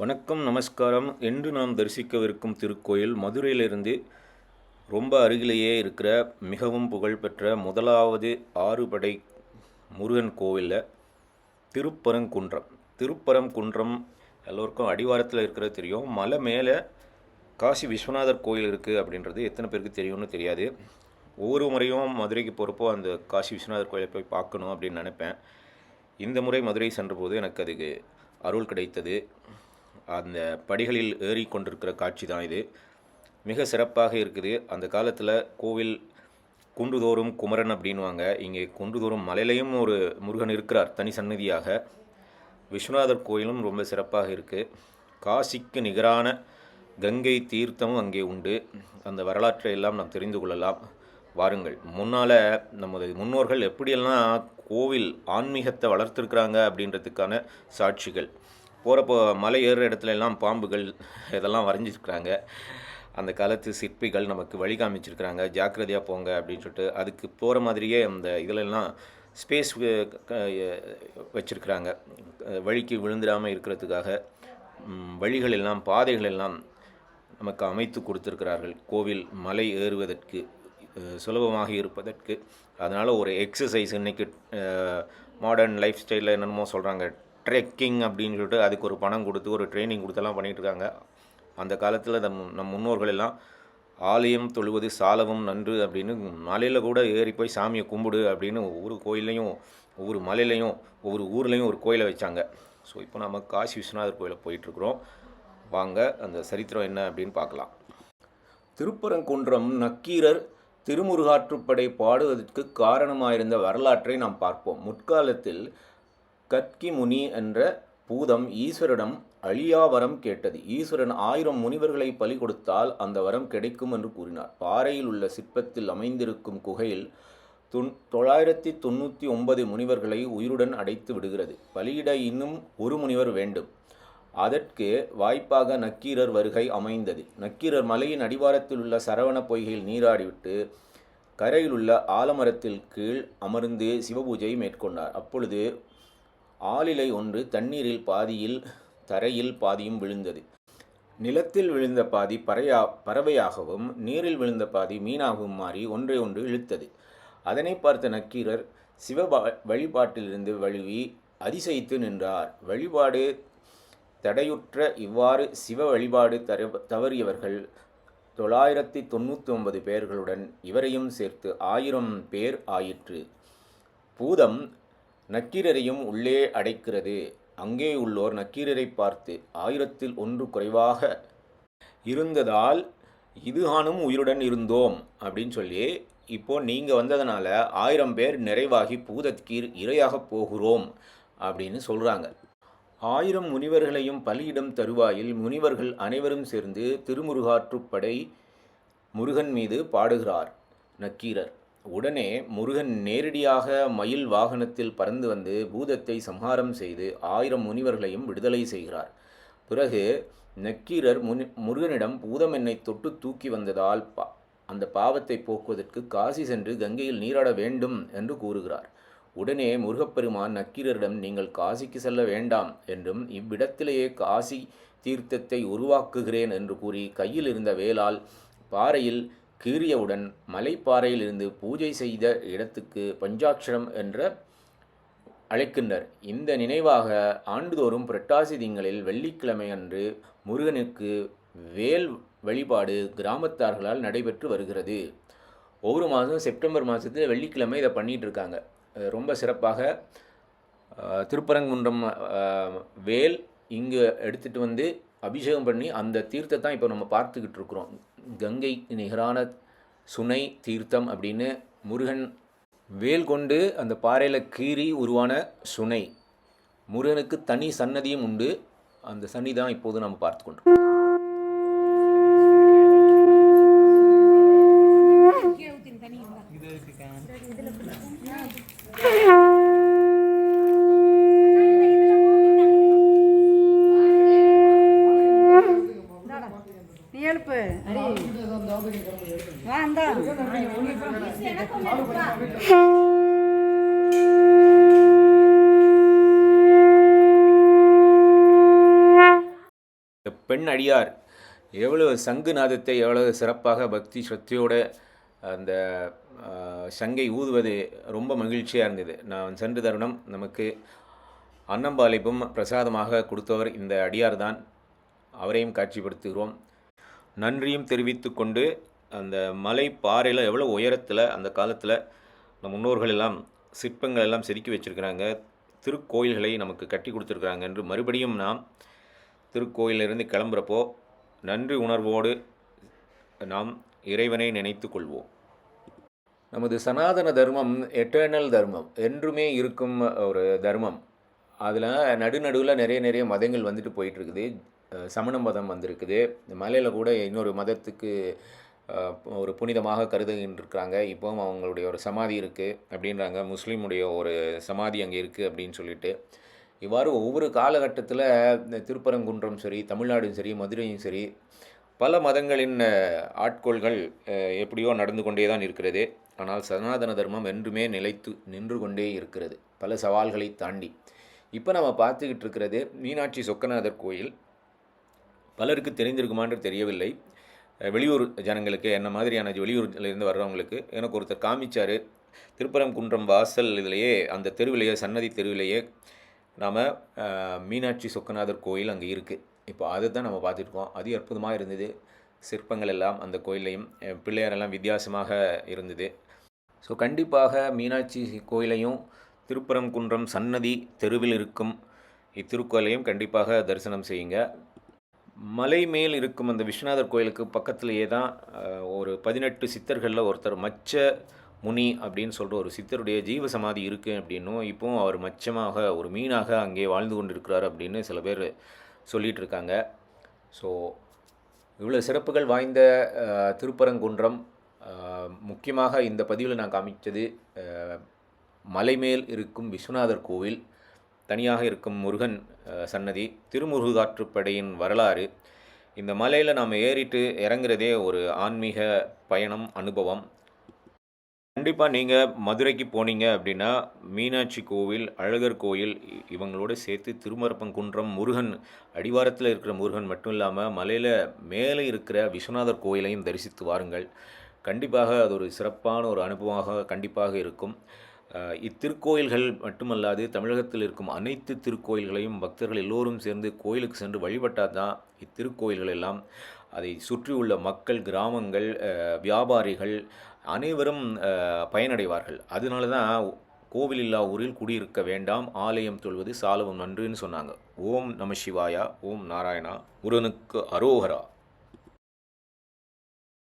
வணக்கம் நமஸ்காரம். இன்று நாம் தரிசிக்கவிருக்கும் திருக்கோயில் மதுரையிலிருந்து ரொம்ப அருகிலேயே இருக்கிற மிகவும் புகழ்பெற்ற முதலாவது ஆறுபடை முருகன் கோவிலில் திருப்பரங்குன்றம். திருப்பரங்குன்றம் எல்லோருக்கும் அடிவாரத்தில் இருக்கிறது தெரியும். மலை மேலே காசி விஸ்வநாதர் கோயில் இருக்குது அப்படின்றது எத்தனை பேருக்கு தெரியும்னு தெரியாது. ஒவ்வொரு முறையும் மதுரைக்கு போகிறப்போ அந்த காசி விஸ்வநாதர் கோயிலை போய் பார்க்கணும் அப்படின்னு நினைப்பேன். இந்த முறை மதுரை சென்றபோது எனக்கு அதுக்கு அருள் கிடைத்தது. அந்த படிகளில் ஏறி கொண்டிருக்கிற காட்சி தான் இது. மிக சிறப்பாக இருக்குது. அந்த காலத்தில் கோவில் குன்றுதோறும் குமரன் அப்படின்வாங்க இங்கே குன்றுதோறும் மலையிலையும் ஒரு முருகன் இருக்கிறார் தனி சன்னதியாக விஸ்வநாதர் கோயிலும் ரொம்ப சிறப்பாக இருக்குது காசிக்கு நிகரான கங்கை தீர்த்தமும் அங்கே உண்டு. அந்த வரலாற்றை எல்லாம் நாம் தெரிந்து கொள்ளலாம். வாருங்கள். முன்னால் நமது முன்னோர்கள் எப்படியெல்லாம் கோவில் ஆன்மீகத்தை வளர்த்துருக்குறாங்க அப்படின்றதுக்கான சாட்சிகள். போகிறப்போ மலை ஏறுற இடத்துல எல்லாம் பாம்புகள் இதெல்லாம் வரைஞ்சிருக்கிறாங்க. அந்த காலத்து சிற்பிகள் நமக்கு வழி காமிச்சிருக்கிறாங்க. ஜாக்கிரதையாக போங்க அப்படின்னு சொல்லிட்டு அதுக்கு போகிற மாதிரியே அந்த இதிலெல்லாம் ஸ்பேஸ் வச்சுருக்கிறாங்க. வழிக்கு விழுந்துடாமல் இருக்கிறதுக்காக வழிகள் எல்லாம் பாதைகள் எல்லாம் நமக்கு அமைத்து கொடுத்துருக்கிறார்கள். கோவில் மலை ஏறுவதற்கு சுலபமாக இருப்பதற்கு. அதனால் ஒரு எக்ஸசைஸ் இன்றைக்கி மாடர்ன் லைஃப் ஸ்டைலில் என்னென்னமோ சொல்கிறாங்க ட்ரெக்கிங் அப்படின்னு சொல்லிட்டு அதுக்கு ஒரு பணம் கொடுத்து ஒரு ட்ரைனிங் கொடுத்தெல்லாம் பண்ணிகிட்டு இருக்காங்க அந்த காலத்தில் நம் நம் முன்னோர்கள் எல்லாம் ஆலயம் தொழுவது சாலவும் நன்று அப்படின்னு மலையில் கூட ஏறி போய் சாமியை கும்பிடு அப்படின்னு ஒவ்வொரு கோயில்லையும் ஒவ்வொரு மலையிலையும் ஒவ்வொரு ஊர்லேயும் ஒரு கோயிலை வச்சாங்க. ஸோ இப்போ நம்ம காசி விஸ்வநாதர் கோயிலை போயிட்டுருக்குறோம். வாங்க அந்த சரித்திரம் என்ன அப்படின்னு பார்க்கலாம். திருப்பரங்குன்றம் நக்கீரர் திருமுருகாற்றுப்படை பாடுவதற்கு காரணமாயிருந்த வரலாற்றை நாம் பார்ப்போம். முற்காலத்தில் கத்கி முனி என்ற பூதம் ஈஸ்வரிடம் அழியா வரம் கேட்டது. ஈஸ்வரன் ஆயிரம் முனிவர்களை பலி கொடுத்தால் அந்த வரம் கிடைக்கும் என்று கூறினார். பாறையில் உள்ள சிற்பத்தில் அமைந்திருக்கும் குகையில் தொன் தொள்ளாயிரத்தி தொண்ணூற்றி ஒன்பது முனிவர்களை உயிருடன் அடைத்து விடுகிறது. பலியிட இன்னும் ஒரு முனிவர் வேண்டும். அதற்கு வாய்ப்பாக நக்கீரர் வருகை அமைந்தது. நக்கீரர் மலையின் அடிவாரத்தில் உள்ள சரவண பொய்கையில் நீராடிவிட்டு கரையில் உள்ள ஆலமரத்தில் கீழ் அமர்ந்து சிவபூஜை மேற்கொண்டார். அப்பொழுது ஆளிலை ஒன்று தண்ணீரில் பாதியில் தரையில் பாதியும் விழுந்தது. நிலத்தில் விழுந்த பாதி பறையா பறவையாகவும் நீரில் விழுந்த பாதி மீனாகவும் மாறி ஒன்றை ஒன்று இழுத்தது. அதனை பார்த்த நக்கீரர் சிவ வழிபாட்டிலிருந்து வழுவி அதிசயித்து நின்றார். வழிபாடு தடையுற்ற இவ்வாறு சிவ வழிபாடு தர தவறியவர்கள் தொள்ளாயிரத்தி தொண்ணூற்றி ஒன்பது பேர்களுடன் இவரையும் சேர்த்து ஆயிரம் பேர் ஆயிற்று. பூதம் நக்கீரரையும் உள்ளே அடைக்கிறது. அங்கே உள்ளோர் நக்கீரரை பார்த்து ஆயிரத்தில் ஒன்று குறைவாக இருந்ததால் இதுகானும் உயிருடன் இருந்தோம் அப்படின்னு சொல்லி இப்போ நீங்கள் வந்ததுனால ஆயிரம் பேர் நிறைவாகி பூதத்கீர் இரையாக போகிறோம் அப்படின்னு சொல்கிறாங்க ஆயிரம் முனிவர்களையும் பலியிடம் தருவாயில் முனிவர்கள் அனைவரும் சேர்ந்து திருமுருகாற்றுப்படை முருகன் மீது பாடுகிறார் நக்கீரர். உடனே முருகன் நேரடியாக மயில் வாகனத்தில் பறந்து வந்து பூதத்தை சம்ஹாரம் செய்து ஆயிரம் முனிவர்களையும் விடுதலை செய்கிறார். பிறகு நக்கீரர் முனி முருகனிடம் பூதம் என்னை தொட்டு தூக்கி வந்ததால் பா அந்த பாவத்தை போக்குவதற்கு காசி சென்று கங்கையில் நீராட வேண்டும் என்று கூறுகிறார். உடனே முருகப்பெருமான் நக்கீரரிடம் நீங்கள் காசிக்கு செல்ல வேண்டாம் என்றும் இவ்விடத்திலேயே காசி தீர்த்தத்தை உருவாக்குகிறேன் என்று கூறி கையில் இருந்த வேலால் பாறையில் கீறியவுடன் மலைப்பாறையில் இருந்து பூஜை செய்த இடத்துக்கு பஞ்சாட்சரம் என்ற அழைக்கின்றனர் இந்த நினைவாக ஆண்டுதோறும் புரட்டாசி திங்களில் வெள்ளிக்கிழமை அன்று முருகனுக்கு வேல் வழிபாடு கிராமத்தார்களால் நடைபெற்று வருகிறது. ஒவ்வொரு மாதம் செப்டம்பர் மாதத்தில் வெள்ளிக்கிழமை இதை பண்ணிகிட்டு இருக்காங்க. ரொம்ப சிறப்பாக திருப்பரங்குன்றம் வேல் இங்கே எடுத்துகிட்டு வந்து அபிஷேகம் பண்ணி அந்த தீர்த்தத்தை தான் இப்போ நம்ம பார்த்துக்கிட்டு இருக்கிறோம். கங்கை நிகரான சுனை தீர்த்தம் அப்படின்னு முருகன் வேல் கொண்டு அந்த பாறையில் கீறி உருவான சுனை. முருகனுக்கு தனி சன்னதியும் உண்டு. அந்த சன்னி தான் இப்போது நம்ம பார்த்து கொண்டிருக்கோம். பெண் அடியார் எவ்வளவு சங்கு நாதத்தை எவ்வளவு சிறப்பாக பக்தி ஸ்ரத்தையோட அந்த சங்கை ஊதுவது ரொம்ப மகிழ்ச்சியாக இருந்தது. நான் சென்ற தருணம் நமக்கு அன்னம்பாலிப்பும் பிரசாதமாக கொடுத்தவர் இந்த அடியார் தான் அவரையும் காட்சிப்படுத்துகிறோம். நன்றியும் தெரிவித்து கொண்டு அந்த மலை பாறையில் எவ்வளோ உயரத்தில் அந்த காலத்தில் நம் முன்னோர்கள் எல்லாம் சிற்பங்கள் எல்லாம் செதுக்கி வச்சுருக்கிறாங்க. திருக்கோயில்களை நமக்கு கட்டி கொடுத்துருக்குறாங்க என்று மறுபடியும் நாம் திருக்கோயிலிருந்து கிளம்புறப்போ நன்றி உணர்வோடு நாம் இறைவனை நினைத்து கொள்வோம். நமது சனாதன தர்மம் எட்டர்னல் தர்மம். என்றுமே இருக்கும் ஒரு தர்மம். அதில் நடுநடுவில் நிறைய நிறைய மதங்கள் வந்துட்டு போயிட்டுருக்குது சமண மதம் வந்திருக்குது. மலையில் கூட இன்னொரு மதத்துக்கு ஒரு புனிதமாக கருதுகின்றிருக்கிறாங்க. இப்போவும் அவங்களுடைய ஒரு சமாதி இருக்குது அப்படின்றாங்க. முஸ்லீமுடைய ஒரு சமாதி அங்கே இருக்குது அப்படின்னு சொல்லிட்டு. இவ்வாறு ஒவ்வொரு காலகட்டத்தில் இந்த திருப்பரங்குன்றம் சரி தமிழ்நாடும் சரி மதுரையும் சரி பல மதங்களின் ஆட்கோள்கள் ஆட்கொள்கள் எப்படியோ நடந்து கொண்டே தான் இருக்கிறது. ஆனால் சனாதன தர்மம் என்றுமே நிலைத்து நின்று கொண்டே இருக்கிறது. பல சவால்களை தாண்டி. இப்போ நம்ம பார்த்துக்கிட்டு இருக்கிறது மீனாட்சி சொக்கநாதர் கோயில். பலருக்கு தெரிந்திருக்குமான்னு தெரியவில்லை. வெளியூர் ஜனங்களுக்கு என்ன மாதிரியான வெளியூர்லேருந்து வர்றவங்களுக்கு எனக்கு ஒருத்தர் காமிச்சார். திருப்பரங்குன்றம் வாசல் இதிலேயே அந்த தெருவிலேயே சன்னதி தெருவிலேயே நாம் மீனாட்சி சொக்கநாதர் கோயில் அங்கே இருக்குது இப்போ அதை தான் நம்ம பார்த்துருக்கோம் அது அற்புதமாக இருந்தது. சிற்பங்கள் எல்லாம் அந்த கோயிலையும் பிள்ளையாரெல்லாம் வித்தியாசமாக இருந்தது. ஸோ கண்டிப்பாக மீனாட்சி கோயிலையும் திருப்பரங்குன்றம் சன்னதி தெருவில் இருக்கும் இத்திருக்கோயிலையும் கண்டிப்பாக தரிசனம் செய்யுங்க. மலை மேல் இருக்கும் அந்த விஸ்வநாதர் கோயிலுக்கு பக்கத்திலேயே தான் ஒரு பதினெட்டு சித்தர்களில் ஒருத்தர் மச்ச முனி அப்படின்னு சொல்கிற ஒரு சித்தருடைய ஜீவ சமாதி இருக்குது அப்படின்னும் இப்போவும் அவர் மச்சமாக ஒரு மீனாக அங்கே வாழ்ந்து கொண்டிருக்கிறார் அப்படின்னு சில பேர் சொல்லிகிட்டு இருக்காங்க. ஸோ இவ்வளோ சிறப்புகள் வாய்ந்த திருப்பரங்குன்றம் முக்கியமாக இந்த பதிவில் நான் காமித்தது மலைமேல் இருக்கும் விஸ்வநாதர் கோவில் தனியாக இருக்கும் முருகன் சன்னதி திருமுருகாற்றுப்படையின் வரலாறு. இந்த மலையில் நாம் ஏறிட்டு இறங்குறதே ஒரு ஆன்மீக பயணம் அனுபவம். கண்டிப்பாக நீங்கள் மதுரைக்கு போனீங்க அப்படின்னா மீனாட்சி கோவில் அழகர் கோயில் இவங்களோட சேர்த்து திருமரப்பங்குன்றம் முருகன் அடிவாரத்தில் இருக்கிற முருகன் மட்டும் இல்லாமல் மலையில் மேலே இருக்கிற விஸ்வநாதர் கோயிலையும் தரிசித்து வாருங்கள். கண்டிப்பாக அது ஒரு சிறப்பான ஒரு அனுபவமாக கண்டிப்பாக இருக்கும். இத்திருக்கோயில்கள் மட்டுமல்லாது தமிழகத்தில் இருக்கும் அனைத்து திருக்கோயில்களையும் பக்தர்கள் எல்லோரும் சேர்ந்து கோயிலுக்கு சென்று வழிபட்டால் தான் இத்திருக்கோயில்கள் எல்லாம் அதை சுற்றியுள்ள மக்கள் கிராமங்கள் வியாபாரிகள் அனைவரும் பயனடைவார்கள். அதனால தான் கோவில் இல்லா ஊரில் குடியிருக்க வேண்டாம் ஆலயம் தொழுவது சாலவும் நன்றுன்னு சொன்னாங்க. ஓம் நம சிவாயா ஓம் நாராயணா முருகனுக்கு அரோகரா.